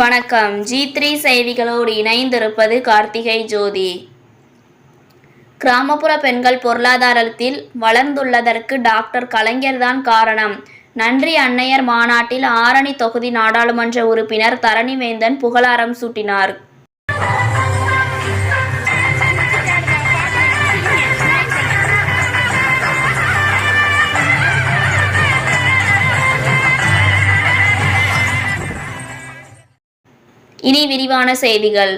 வணக்கம். G three செய்திகளோடு இணைந்திருப்பது கார்த்திகை ஜோதி. கிராமப்புற பெண்கள் பொருளாதாரத்தில் வளர்ந்துள்ளதற்கு டாக்டர் கலைஞர்தான் காரணம். நன்றி அன்னையர் மாநாட்டில் ஆரணி தொகுதி நாடாளுமன்ற உறுப்பினர் தரணிவேந்தன் புகழாரம் சூட்டினார். இனி விரிவான செய்திகள்.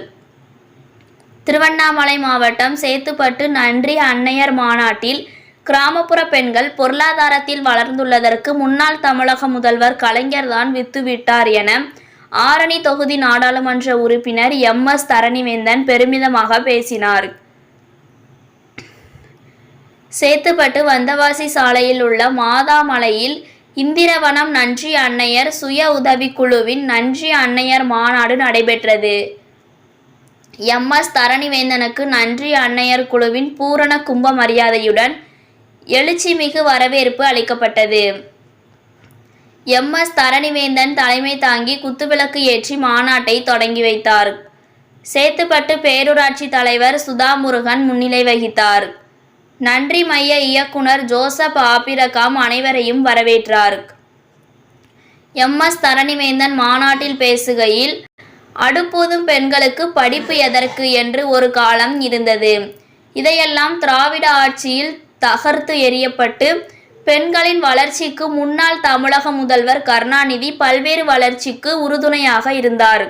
திருவண்ணாமலை மாவட்டம் சேத்துப்பட்டு நன்றி அன்னையர் மாநாட்டில் கிராமப்புற பெண்கள் பொருளாதாரத்தில் வளர்ந்துள்ளதற்கு முன்னாள் தமிழக முதல்வர் கலைஞர்தான் வித்துவிட்டார் என ஆரணி தொகுதி நாடாளுமன்ற உறுப்பினர் எம். எஸ். தரணிவேந்தன் பெருமிதமாக பேசினார். சேத்துப்பட்டு வந்தவாசி சாலையில் உள்ள மாதாமலையில் இந்திரவனம் நன்றி அன்னையர் சுய உதவிக்குழுவின் நன்றி அன்னையர் மாநாடு நடைபெற்றது. எம். எஸ். தரணிவேந்தனுக்கு நன்றி அன்னையர் குழுவின் பூரண கும்ப மரியாதையுடன் எழுச்சிமிகு வரவேற்பு அளிக்கப்பட்டது. எம். எஸ். தரணிவேந்தன் தலைமை தாங்கி குத்துவிளக்கு ஏற்றி மாநாட்டை தொடங்கி வைத்தார். சேத்துப்பட்டு பேரூராட்சி தலைவர் சுதா முருகன் முன்னிலை வகித்தார். நன்றி மைய இயக்குனர் ஜோசப் ஆபிரகாம் அனைவரையும் வரவேற்றார். எம். எஸ். தரணிவேந்தன் மாநாட்டில் பேசுகையில் அடுப்பூதும் பெண்களுக்கு படிப்பு எதற்கு? என்று ஒரு காலம் இருந்தது. இதையெல்லாம் திராவிட ஆட்சியில் தகர்த்து எறியப்பட்டு பெண்களின் வளர்ச்சிக்கு முன்னாள் தமிழக முதல்வர் கருணாநிதி பல்வேறு வளர்ச்சிக்கு உறுதுணையாக இருந்தார்.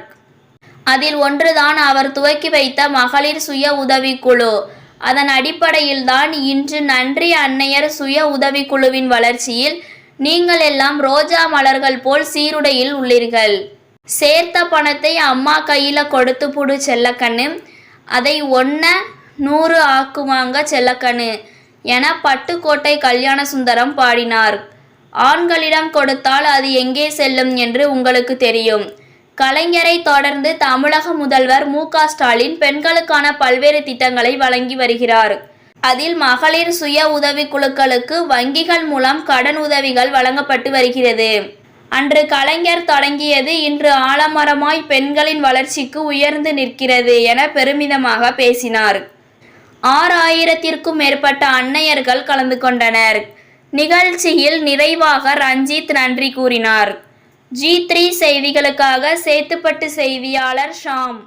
அதில் ஒன்றுதான் அவர் துவக்கி வைத்த மகளிர் சுய உதவிக்குழு அதன் அடிப்படையில்தான் இன்று நன்றி அன்னையர் சுய உதவிக்குழுவின் வளர்ச்சியில் நீங்கள் எல்லாம் ரோஜா மலர்கள் போல் சீருடையில் உள்ளீர்கள். சேர்த்த பணத்தை அம்மா கையில் கொடுத்து புடு செல்லக்கண்ணு. அதை ஒன்ன நூறு ஆக்குவாங்க செல்லக்கண்ணு என பட்டுக்கோட்டை கல்யாண சுந்தரம் பாடினார். ஆண்களிடம் கொடுத்தால் அது எங்கே செல்லும் என்று உங்களுக்கு தெரியும். கலைஞரை தொடர்ந்து தமிழக முதல்வர் மு ஸ்டாலின் பெண்களுக்கான பல்வேறு திட்டங்களை வழங்கி வருகிறார். அதில் மகளிர் சுய உதவிக்குழுக்களுக்கு வங்கிகள் மூலம் கடன் உதவிகள் வழங்கப்பட்டு வருகிறது. அன்று கலைஞர் தொடங்கியது இன்று ஆலமரமாய் பெண்களின் வளர்ச்சிக்கு உயர்ந்து நிற்கிறது என பெருமிதமாக பேசினார். ஆறு ஆயிரத்திற்கும் மேற்பட்ட அன்னையர்கள் கலந்து கொண்டனர். நிகழ்ச்சியில் நிறைவாக ரஞ்சித் நன்றி கூறினார். ஜி த்ரீ செய்திகளுக்காக சேத்துப்பட்டு செய்தியாளர் ஷாம்.